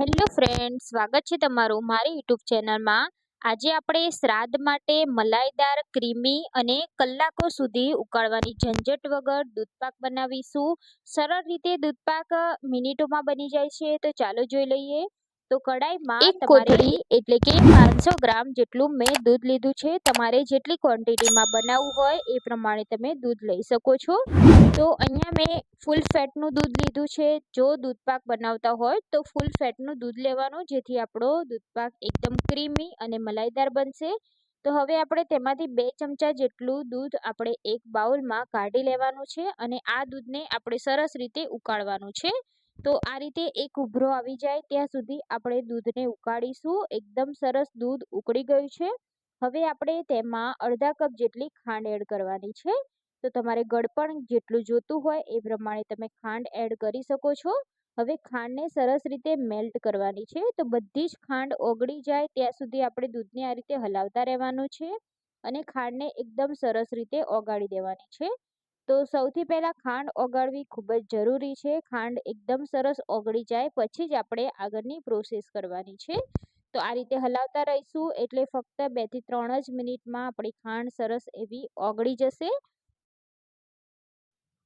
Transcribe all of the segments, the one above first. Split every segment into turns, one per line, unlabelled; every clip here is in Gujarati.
હેલો ફ્રેન્ડ સ્વાગત છે તમારું મારી યુટ્યુબ ચેનલમાં આજે આપણે શ્રાદ્ધ માટે મલાઈદાર ક્રીમી અને કલાકો સુધી ઉકાળવાની ઝંઝટ વગર દૂધપાક બનાવીશું સરળ રીતે દૂધપાક મિનિટોમાં બની જાય છે તો ચાલો જોઈ લઈએ તો કડાઈમાં એક કોથળી એટલે કે પાંચસો ગ્રામ જેટલું મેં દૂધ લીધું છે તમારે જેટલી ક્વોન્ટિટીમાં બનાવવું હોય એ પ્રમાણે તમે દૂધ લઈ શકો છો તો અહીંયા મેં ફૂલ ફેટનું દૂધ લીધું છે જો દૂધપાક બનાવતા હોય તો ફૂલ ફેટનું દૂધ લેવાનું જેથી આપણો દૂધપાક એકદમ ક્રીમી અને મલાઈદાર બનશે તો હવે આપણે તેમાંથી બે ચમચા જેટલું દૂધ આપણે એક બાઉલમાં કાઢી લેવાનું છે અને આ દૂધને આપણે સરસ રીતે ઉકાળવાનું છે તો આ રીતે એક ઉભરો આવી જાય ત્યાં સુધી આપણે દૂધને ઉકાળીશું એકદમ સરસ દૂધ ઉકળી ગયું છે હવે આપણે તેમાં અડધા કપ જેટલી ખાંડ એડ કરવાની છે તો તમારે ગળપણ જેટલું જોતું હોય એ પ્રમાણે તમે ખાંડ એડ કરી શકો છો હવે ખાંડને સરસ રીતે મેલ્ટ કરવાની છે તો બધી જ ખાંડ ઓગળી જાય ત્યાં સુધી આપણે દૂધને આ રીતે હલાવતા રહેવાનું છે અને ખાંડને એકદમ સરસ રીતે ઓગાળી દેવાની છે તો સૌથી પહેલાં ખાંડ ઓગાળવી ખૂબ જ જરૂરી છે ખાંડ એકદમ સરસ ઓગળી જાય પછી જ આપણે આગળની પ્રોસેસ કરવાની છે તો આ રીતે હલાવતા રહીશું એટલે ફક્ત બેથી ત્રણ જ મિનિટમાં આપણી ખાંડ સરસ એવી ઓગળી જશે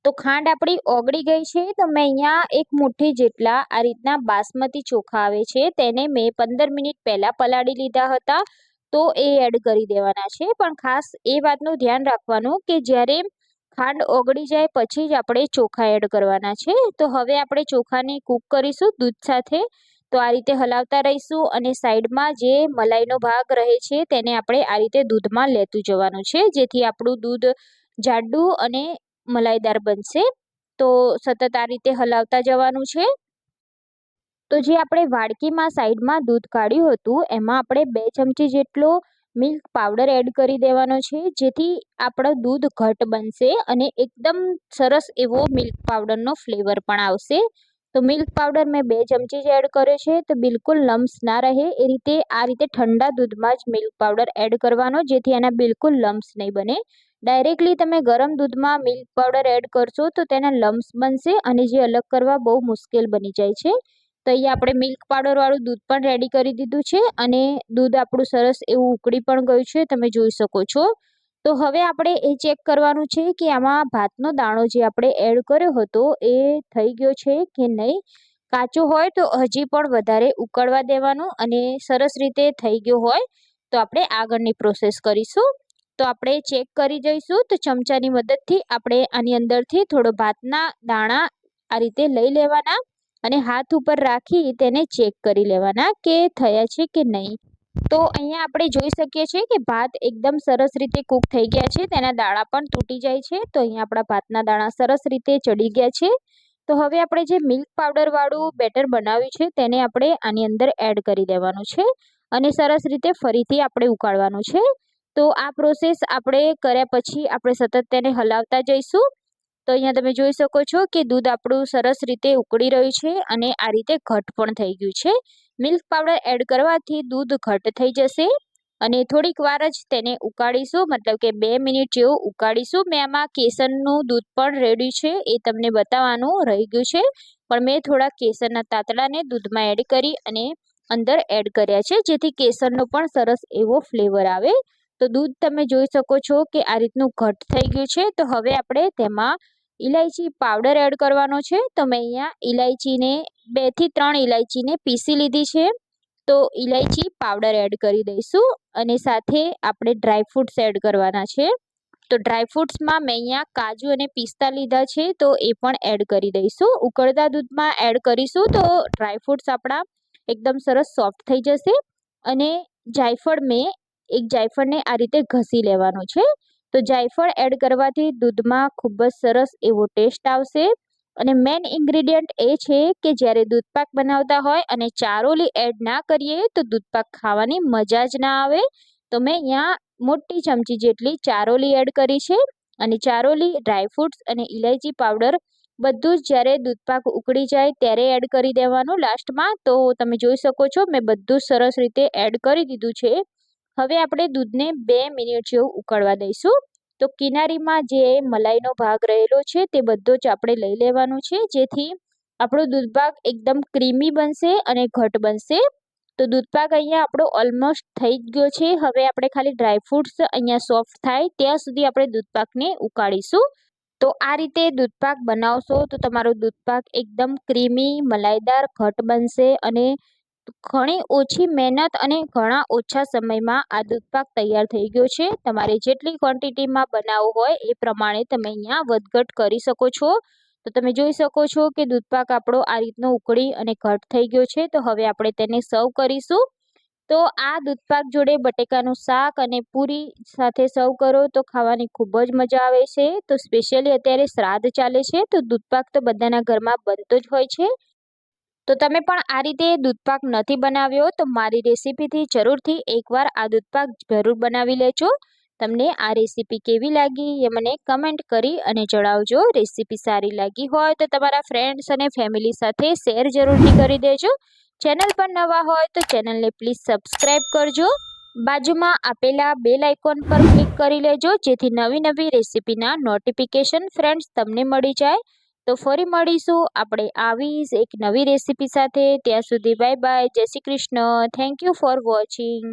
તો ખાંડ આપણી ઓગળી ગઈ છે તો મેં અહીંયા એક મુઠ્ઠી જેટલા આ રીતના બાસમતી ચોખા આવે છે તેને મેં પંદર મિનિટ પહેલાં પલાળી લીધા હતા તો એ એડ કરી દેવાના છે પણ ખાસ એ વાતનું ધ્યાન રાખવાનું કે જ્યારે ખાંડ ઓગળી જાય પછી જ આપણે ચોખા એડ કરવાના છે તો હવે આપણે ચોખાને કૂક કરીશું દૂધ સાથે તો આ રીતે હલાવતા રહીશું અને સાઈડમાં જે મલાઈનો ભાગ રહે છે તેને આપણે આ રીતે દૂધમાં લેતું જવાનું છે જેથી આપણું દૂધ જાડું અને મલાઈદાર બનશે તો સતત આ રીતે હલાવતા જવાનું છે તો જે આપણે વાડકીમાં સાઈડમાં દૂધ કાઢ્યું હતું એમાં આપણે બે ચમચી જેટલો મિલ્ક પાવડર એડ કરી દેવાનો છે જેથી આપણો દૂધ ઘટ બનશે અને એકદમ સરસ એવો મિલ્ક પાવડરનો ફ્લેવર પણ આવશે તો મિલ્ક પાવડર મેં બે ચમચી જ એડ કર્યો છે તો બિલકુલ લમ્સ ના રહે એ રીતે આ રીતે ઠંડા દૂધમાં જ મિલ્ક પાવડર એડ કરવાનો જેથી એના બિલકુલ લમ્સ નહીં બને ડાયરેક્ટલી તમે ગરમ દૂધમાં મિલ્ક પાવડર એડ કરશો તો તેના લમ્સ બનશે અને જે અલગ કરવા બહુ મુશ્કેલ બની જાય છે તો અહીંયા આપણે મિલ્ક વાળું દૂધ પણ રેડી કરી દીધું છે અને દૂધ આપણું સરસ એવું ઉકળી પણ ગયું છે તમે જોઈ શકો છો તો હવે આપણે એ ચેક કરવાનું છે કે આમાં ભાતનો દાણો જે આપણે એડ કર્યો હતો એ થઈ ગયો છે કે નહીં કાચો હોય તો હજી પણ વધારે ઉકળવા દેવાનું અને સરસ રીતે થઈ ગયો હોય તો આપણે આગળની પ્રોસેસ કરીશું તો આપણે ચેક કરી જઈશું તો ચમચાની મદદથી આપણે આની અંદરથી થોડો ભાતના દાણા આ રીતે લઈ લેવાના અને હાથ ઉપર રાખી તેને ચેક કરી લેવાના કે થયા છે કે નહીં તો અહીંયા આપણે જોઈ શકીએ છીએ કે ભાત એકદમ સરસ રીતે કૂક થઈ ગયા છે તેના દાણા પણ તૂટી જાય છે તો અહીંયા આપણા ભાતના દાણા સરસ રીતે ચડી ગયા છે તો હવે આપણે જે મિલ્ક પાવડરવાળું બેટર બનાવ્યું છે તેને આપણે આની અંદર એડ કરી દેવાનું છે અને સરસ રીતે ફરીથી આપણે ઉકાળવાનું છે તો આ પ્રોસેસ આપણે કર્યા પછી આપણે સતત તેને હલાવતા જઈશું તો અહીંયા તમે જોઈ શકો છો કે દૂધ આપણું સરસ રીતે ઉકળી રહ્યું છે અને આ રીતે ઘટ પણ થઈ ગયું છે મિલ્ક પાવડર એડ કરવાથી દૂધ ઘટ થઈ જશે અને થોડીક વાર જ તેને ઉકાળીશું મતલબ કે બે મિનિટ જેવું ઉકાળીશું મેં આમાં કેસરનું દૂધ પણ રેડી છે એ તમને બતાવવાનું રહી ગયું છે પણ મેં થોડા કેસરના તાતડાને દૂધમાં એડ કરી અને અંદર એડ કર્યા છે જેથી કેસરનો પણ સરસ એવો ફ્લેવર આવે તો દૂધ તમે જોઈ શકો છો કે આ રીતનું ઘટ થઈ ગયું છે તો હવે આપણે તેમાં ઈલાયચી પાવડર એડ કરવાનો છે તો મેં અહીંયા ઇલાયચીને બેથી ત્રણ ઈલાયચીને પીસી લીધી છે તો ઇલાયચી પાવડર એડ કરી દઈશું અને સાથે આપણે ડ્રાયફ્રૂટ્સ એડ કરવાના છે તો ડ્રાયફ્રૂટ્સમાં મેં અહીંયા કાજુ અને પિસ્તા લીધા છે તો એ પણ એડ કરી દઈશું ઉકળતા દૂધમાં એડ કરીશું તો ડ્રાયફ્રૂટ્સ આપણા એકદમ સરસ સોફ્ટ થઈ જશે અને જાયફળ મેં એક જાયફળને આ રીતે ઘસી લેવાનું છે તો જાયફળ એડ કરવાથી દૂધમાં ખૂબ જ સરસ એવો ટેસ્ટ આવશે અને મેઇન ઇન્ગ્રેડિયન્ટ એ છે કે જ્યારે દૂધપાક બનાવતા હોય અને ચારોલી એડ ના કરીએ તો દૂધપાક ખાવાની મજા જ ના આવે તો મેં અહીંયા મોટી ચમચી જેટલી ચારોલી એડ કરી છે અને ચારોલી ડ્રાયફ્રૂટ્સ અને ઇલાયચી પાવડર બધું જ જ્યારે દૂધપાક ઉકળી જાય ત્યારે એડ કરી દેવાનું લાસ્ટમાં તો તમે જોઈ શકો છો મેં બધું સરસ રીતે એડ કરી દીધું છે હવે આપણે દૂધને બે મિનિટ જેવું ઉકળવા દઈશું તો કિનારીમાં જે મલાઈનો ભાગ રહેલો છે તે બધો જ આપણે લઈ લેવાનો છે જેથી આપણો દૂધપાક એકદમ ક્રીમી બનશે અને ઘટ બનશે તો દૂધપાક અહીંયા આપણો ઓલમોસ્ટ થઈ ગયો છે હવે આપણે ખાલી ડ્રાયફ્રૂટ્સ અહીંયા સોફ્ટ થાય ત્યાં સુધી આપણે દૂધપાકને ઉકાળીશું તો આ રીતે દૂધપાક બનાવશો તો તમારો દૂધપાક એકદમ ક્રીમી મલાઈદાર ઘટ બનશે અને ઘણી ઓછી મહેનત અને ઘણા ઓછા સમયમાં આ દૂધપાક તૈયાર થઈ ગયો છે તમારે જેટલી ક્વોન્ટિટીમાં બનાવવો હોય એ પ્રમાણે તમે અહીંયા વધઘટ કરી શકો છો તો તમે જોઈ શકો છો કે દૂધપાક આપણો આ રીતનો ઉકળી અને ઘટ થઈ ગયો છે તો હવે આપણે તેને સર્વ કરીશું તો આ દૂધપાક જોડે બટેકાનું શાક અને પૂરી સાથે સર્વ કરો તો ખાવાની ખૂબ જ મજા આવે છે તો સ્પેશિયલી અત્યારે શ્રાદ્ધ ચાલે છે તો દૂધપાક તો બધાના ઘરમાં બનતો જ હોય છે તો તમે પણ આ રીતે દૂધપાક નથી બનાવ્યો તો મારી રેસીપીથી જરૂરથી એકવાર આ દૂધપાક જરૂર બનાવી લેજો તમને આ રેસીપી કેવી લાગી એ મને કમેન્ટ કરી અને જણાવજો રેસીપી સારી લાગી હોય તો તમારા ફ્રેન્ડ્સ અને ફેમિલી સાથે શેર જરૂરથી કરી દેજો ચેનલ પર નવા હોય તો ચેનલને પ્લીઝ સબસ્ક્રાઈબ કરજો બાજુમાં આપેલા બેલ આઇકોન પર ક્લિક કરી લેજો જેથી નવી નવી રેસીપીના નોટિફિકેશન ફ્રેન્ડ્સ તમને મળી જાય તો ફરી મળીશું આપણે આવી જ એક નવી રેસીપી સાથે ત્યાં સુધી bye bye Jai Shri Krishna thank you for watching